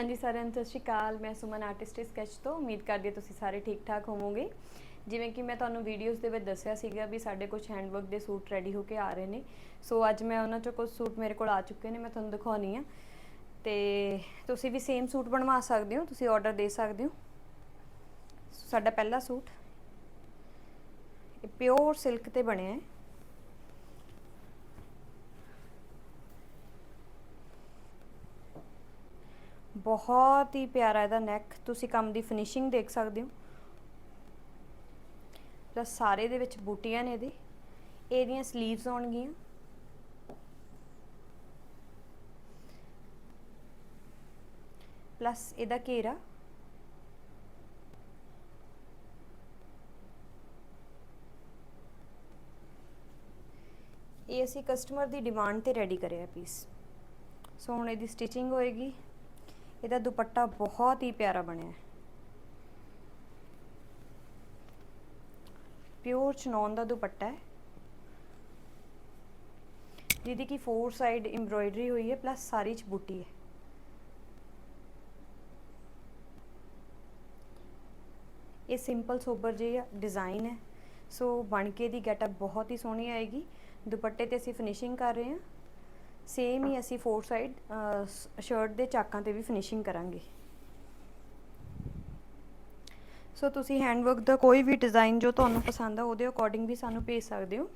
ਹਾਂਜੀ ਸਾਰਿਆਂ ਨੂੰ ਸਤਿ ਸ਼੍ਰੀ ਅਕਾਲ, ਮੈਂ ਸੁਮਨ ਆਰਟਿਸਟ ਸਕੈਚ ਤੋਂ। ਉਮੀਦ ਕਰਦੀ ਹਾਂ ਤੁਸੀਂ ਸਾਰੇ ਠੀਕ ਠਾਕ ਹੋਵੋਗੇ। ਜਿਵੇਂ ਕਿ ਮੈਂ ਤੁਹਾਨੂੰ ਵੀਡੀਓਜ਼ ਦੇ ਵਿੱਚ ਦੱਸਿਆ ਸੀਗਾ ਵੀ ਸਾਡੇ ਕੁਝ ਹੈਂਡਵਰਕ ਦੇ ਸੂਟ ਰੈਡੀ ਹੋ ਕੇ ਆ ਰਹੇ ਨੇ। ਸੋ ਅੱਜ ਮੈਂ ਉਹਨਾਂ ਚੋਂ ਕੁਝ ਸੂਟ ਮੇਰੇ ਕੋਲ ਆ ਚੁੱਕੇ ਨੇ, ਮੈਂ ਤੁਹਾਨੂੰ ਦਿਖਾਉਣੀ ਆ। ਤੇ ਤੁਸੀਂ ਵੀ ਸੇਮ ਸੂਟ ਬਣਵਾ ਸਕਦੇ ਹੋ, ਤੁਸੀਂ ਆਰਡਰ ਦੇ ਸਕਦੇ ਹੋ। ਸਾਡਾ ਪਹਿਲਾ ਸੂਟ ਇਹ ਪਿਓਰ ਸਿਲਕ ਤੇ ਬਣਿਆ ਹੈ। ਬਹੁਤ ਹੀ ਪਿਆਰਾ ਇਹਦਾ ਨੈਕ ਤੁਸੀਂ ਕੰਮ ਦੀ ਫਿਨਿਸ਼ਿੰਗ ਦੇਖ ਸਕਦੇ ਹੋ। ਪਲੱਸ ਸਾਰੇ ਦੇ ਵਿੱਚ ਬੂਟੀਆਂ ਨੇ ਇਹਦੇ। ਇਹਦੀਆਂ 슬ੀਵਸ ਹੋਣਗੀਆਂ। ਪਲੱਸ ਇਹਦਾ ਘੇਰਾ। ਇਹ ਅਸੀਂ ਕਸਟਮਰ ਦੀ ਡਿਮਾਂਡ ਤੇ ਰੈਡੀ ਕਰਿਆ ਪੀਸ ਸੋ ਹੁਣ ਇਹਦੀ ਸਟਿਚਿੰਗ ਹੋਏਗੀ। ਇਹਦਾ ਦੁਪੱਟਾ ਬਹੁਤ ਹੀ ਪਿਆਰਾ ਬਣਿਆ ਹੈ। ਪਿਓਰ ਚਨੌਨ ਦਾ ਦੁਪੱਟਾ ਹੈ। ਜਿਹਦੀ ਕਿ ਫੋਰ ਸਾਈਡ ਐਮਬ੍ਰੋਇਡਰੀ ਹੋਈ ਹੈ ਪਲੱਸ ਸਾਰੀ ਚ ਬੂਟੀ ਹੈ। ਇਹ ਸਿੰਪਲ ਸੋਬਰ ਜਿਹਾ ਡਿਜ਼ਾਈਨ ਹੈ। ਸੋ ਬਣ ਕੇ ਦੀ ਗੈਟਅਪ ਬਹੁਤ ਹੀ ਸੋਹਣੀ ਆਏਗੀ। ਦੁਪੱਟੇ ਤੇ ਅਸੀਂ ਫਿਨਿਸ਼ਿੰਗ ਕਰ ਰਹੇ ਹਾਂ। ਸੇਮ ਹੀ ਅਸੀਂ ਫੋਰ ਸਾਈਡ ਸ਼ਰਟ ਦੇ ਚਾਕਾਂ ਤੇ ਵੀ ਫਿਨਿਸ਼ਿੰਗ ਕਰਾਂਗੇ। ਸੋ ਤੁਸੀਂ ਹੈਂਡਵਰਕ ਦਾ ਕੋਈ ਵੀ ਡਿਜ਼ਾਈਨ ਜੋ ਤੁਹਾਨੂੰ ਪਸੰਦ ਆ, ਉਹਦੇ ਅਕੋਰਡਿੰਗ ਵੀ ਸਾਨੂੰ ਭੇਜ ਸਕਦੇ ਹੋ।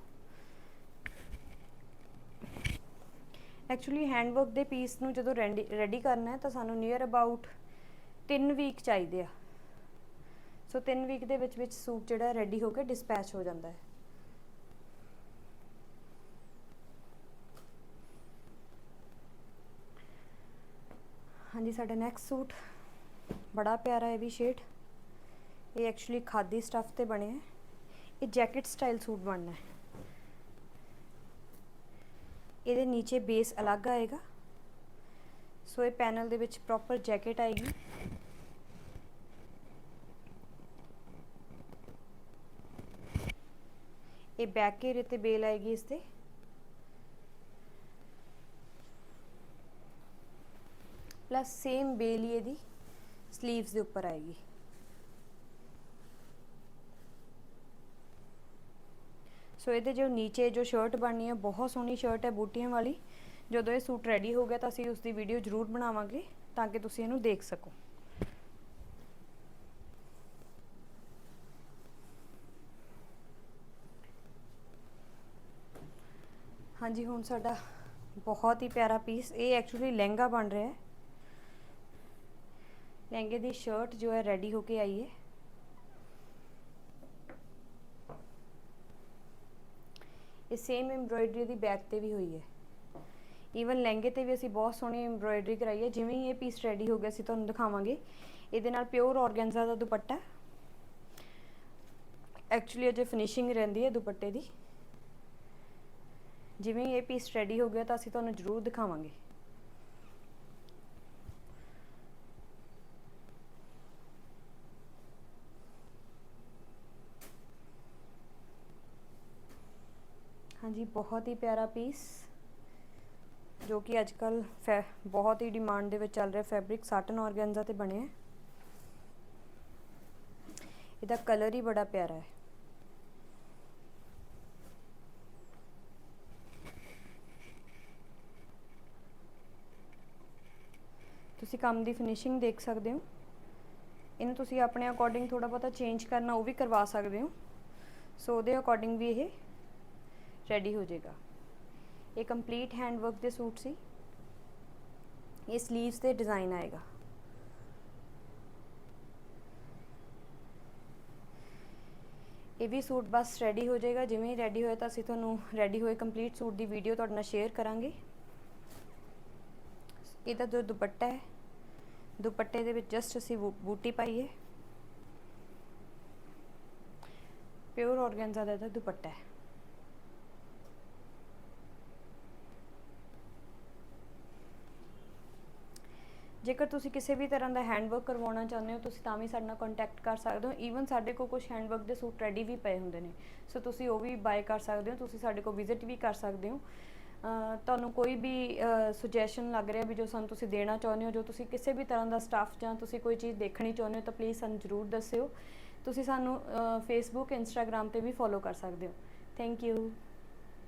ਐਕਚੁਅਲੀ ਹੈਂਡਵਰਕ ਦੇ ਪੀਸ ਨੂੰ ਜਦੋਂ ਰੈਡੀ ਕਰਨਾ ਹੈ, ਤਾਂ ਸਾਨੂੰ ਨੀਅਰ ਅਬਾਊਟ 3 ਵੀਕ ਚਾਹੀਦੇ ਆ। ਸੋ 3 ਵੀਕ ਦੇ ਵਿੱਚ ਵਿੱਚ ਸੂਟ ਜਿਹੜਾ ਰੈਡੀ ਹੋ ਕੇ ਡਿਸਪੈਚ ਹੋ ਜਾਂਦਾ ਹੈ। ਹਾਂਜੀ, ਸਾਡਾ ਨੈਕਸਟ ਸੂਟ ਬੜਾ ਪਿਆਰਾ ਹੈ ਵੀ ਸ਼ੇਡ ਇਹ ਐਕਚੁਅਲੀ ਖਾਦੀ ਸਟੱਫ ਤੇ ਬਣਿਆ ਹੈ। ਇਹ ਜੈਕਟ ਸਟਾਈਲ ਸੂਟ ਬਣਨਾ ਹੈ। ਇਹਦੇ ਨੀਚੇ ਬੇਸ ਅਲੱਗ ਆਏਗਾ। ਸੋ ਇਹ ਪੈਨਲ ਦੇ ਵਿੱਚ ਪ੍ਰੋਪਰ ਜੈਕਟ ਆਏਗੀ। ਇਹ ਬੈਕ ਘੇਰੇ ਤੇ ਬੇਲ ਆਏਗੀ ਇਸ ਤੇ। ਪਲੱਸ ਸੇਮ ਬੇਲ ਹੀ ਇਹਦੀ 슬ੀਵਸ ਦੇ ਉੱਪਰ ਆਏਗੀ। ਸੋ ਇਹਦੇ ਜੋ ਨੀਚੇ ਜੋ ਸ਼ਰਟ ਬਣਨੀ ਹੈ, ਬਹੁਤ ਸੋਹਣੀ ਸ਼ਰਟ ਹੈ ਬੂਟੀਆਂ ਵਾਲੀ। ਜਦੋਂ ਇਹ ਸੂਟ ਰੈਡੀ ਹੋ ਗਿਆ ਤਾਂ ਅਸੀਂ ਉਸ ਦੀ ਵੀਡੀਓ ਜ਼ਰੂਰ ਬਣਾਵਾਂਗੇ ਤਾਂ ਕਿ ਤੁਸੀਂ ਇਹਨੂੰ ਦੇਖ ਸਕੋ। ਹਾਂਜੀ, ਹੁਣ ਸਾਡਾ ਬਹੁਤ ਹੀ ਪਿਆਰਾ ਪੀਸ ਇਹ ਐਕਚੁਅਲੀ ਲਹਿੰਗਾ ਬਣ ਰਿਹਾ ਹੈ। ਲਹਿੰਗੇ ਦੀ ਸ਼ਰਟ ਜੋ ਹੈ ਰੈਡੀ ਹੋ ਕੇ ਆਈ ਹੈ। ਇਹ ਸੇਮ ਐਮਬ੍ਰੋਇਡਰੀ ਦੀ ਬੈਕ ਤੇ ਵੀ ਹੋਈ ਹੈ। ਈਵਨ ਲਹਿੰਗੇ ਤੇ ਵੀ ਅਸੀਂ ਬਹੁਤ ਸੋਹਣੀ ਐਮਬ੍ਰੋਇਡਰੀ ਕਰਾਈ ਹੈ। ਜਿਵੇਂ ਹੀ ਇਹ ਪੀਸ ਰੈਡੀ ਹੋ ਗਿਆ, ਅਸੀਂ ਤੁਹਾਨੂੰ ਦਿਖਾਵਾਂਗੇ। ਇਹਦੇ ਨਾਲ ਪਿਓਰ ਆਰਗੈਂਜ਼ਾ ਦਾ ਦੁਪੱਟਾ। ਐਕਚੁਅਲੀ ਅਜੇ ਫਿਨਿਸ਼ਿੰਗ ਰਹਿੰਦੀ ਹੈ ਦੁਪੱਟੇ ਦੀ। ਜਿਵੇਂ ਇਹ ਪੀਸ ਰੈਡੀ ਹੋ ਗਿਆ ਤਾਂ ਅਸੀਂ ਤੁਹਾਨੂੰ ਜ਼ਰੂਰ ਦਿਖਾਵਾਂਗੇ। ਹਾਂਜੀ, ਬਹੁਤ ਹੀ ਪਿਆਰਾ ਪੀਸ ਜੋ ਕਿ ਅੱਜ ਕੱਲ ਬਹੁਤ ਹੀ ਡਿਮਾਂਡ ਦੇ ਵਿੱਚ ਚੱਲ ਰਿਹਾ ਫੈਬਰਿਕ ਸਾਟਨ ਆਰਗੈਂਜ਼ਾ ਤੇ ਬਣਿਆ ਹੈ ਇਹਦਾ ਕਲਰ ਹੀ ਬੜਾ ਪਿਆਰਾ ਹੈ। ਤੁਸੀਂ ਕੰਮ ਦੀ ਫਿਨਿਸ਼ਿੰਗ ਦੇਖ ਸਕਦੇ ਹੋ। ਇਹਨੂੰ ਤੁਸੀਂ ਆਪਣੇ ਅਕੋਰਡਿੰਗ ਥੋੜਾ ਬਹੁਤਾ ਚੇਂਜ ਕਰਨਾ, ਉਹ ਵੀ ਕਰਵਾ ਸਕਦੇ ਹੋ। ਸੋ ਉਹਦੇ ਅਕੋਰਡਿੰਗ ਵੀ ਇਹ ਰੈਡੀ ਹੋ ਜਾਏਗਾ। ਇਹ ਕੰਪਲੀਟ ਹੈਂਡ ਵਰਕ ਦੇ ਸੂਟ ਸੀ। ਇਹ 슬ੀਵਸ ਤੇ ਡਿਜ਼ਾਈਨ ਆਏਗਾ। ਇਹ ਵੀ ਸੂਟ ਬਸ ਰੈਡੀ ਹੋ ਜਾਏਗਾ। ਜਿਵੇਂ ਹੀ ਰੈਡੀ ਹੋਇਆ ਤਾਂ ਅਸੀਂ ਤੁਹਾਨੂੰ ਰੈਡੀ ਹੋਏ ਕੰਪਲੀਟ ਸੂਟ ਦੀ ਵੀਡੀਓ ਤੁਹਾਡੇ ਨਾਲ ਸ਼ੇਅਰ ਕਰਾਂਗੇ। ਇਹਦਾ ਜੋ ਦੁਪੱਟਾ ਹੈ, ਦੁਪੱਟੇ ਦੇ ਵਿੱਚ ਜਸਟ ਅਸੀਂ ਬੂਟੀ ਪਾਈ ਹੈ। ਪਿਓਰ ਆਰਗੈਂਜ਼ਾ ਦਾ ਇਹਦਾ ਦੁਪੱਟਾ ਹੈ। ਜੇਕਰ ਤੁਸੀਂ ਕਿਸੇ ਵੀ ਤਰ੍ਹਾਂ ਦਾ ਹੈਂਡਵਰਕ ਕਰਵਾਉਣਾ ਚਾਹੁੰਦੇ ਹੋ, ਤੁਸੀਂ ਤਾਂ ਵੀ ਸਾਡੇ ਨਾਲ ਕੰਟੈਕਟ ਕਰ ਸਕਦੇ ਹੋ। ਈਵਨ ਸਾਡੇ ਕੋਲ ਕੁਝ ਹੈਂਡਵਰਕ ਦੇ ਸੂਟ ਰੈਡੀ ਵੀ ਪਏ ਹੁੰਦੇ ਨੇ। ਸੋ ਤੁਸੀਂ ਉਹ ਵੀ ਬਾਏ ਕਰ ਸਕਦੇ ਹੋ, ਤੁਸੀਂ ਸਾਡੇ ਕੋਲ ਵਿਜ਼ਿਟ ਵੀ ਕਰ ਸਕਦੇ ਹੋ। ਤੁਹਾਨੂੰ ਕੋਈ ਵੀ ਸੁਜੈਸ਼ਨ ਲੱਗ ਰਿਹਾ ਵੀ ਜੋ ਸਾਨੂੰ ਤੁਸੀਂ ਦੇਣਾ ਚਾਹੁੰਦੇ ਹੋ, ਜੋ ਤੁਸੀਂ ਕਿਸੇ ਵੀ ਤਰ੍ਹਾਂ ਦਾ ਸਟਾਫ ਜਾਂ ਤੁਸੀਂ ਕੋਈ ਚੀਜ਼ ਦੇਖਣੀ ਚਾਹੁੰਦੇ ਹੋ, ਤਾਂ ਪਲੀਜ਼ ਸਾਨੂੰ ਜ਼ਰੂਰ ਦੱਸਿਓ। ਤੁਸੀਂ ਸਾਨੂੰ ਫੇਸਬੁੱਕ ਇੰਸਟਾਗ੍ਰam ਤੇ ਵੀ ਫੋਲੋ ਕਰ ਸਕਦੇ ਹੋ। Thank you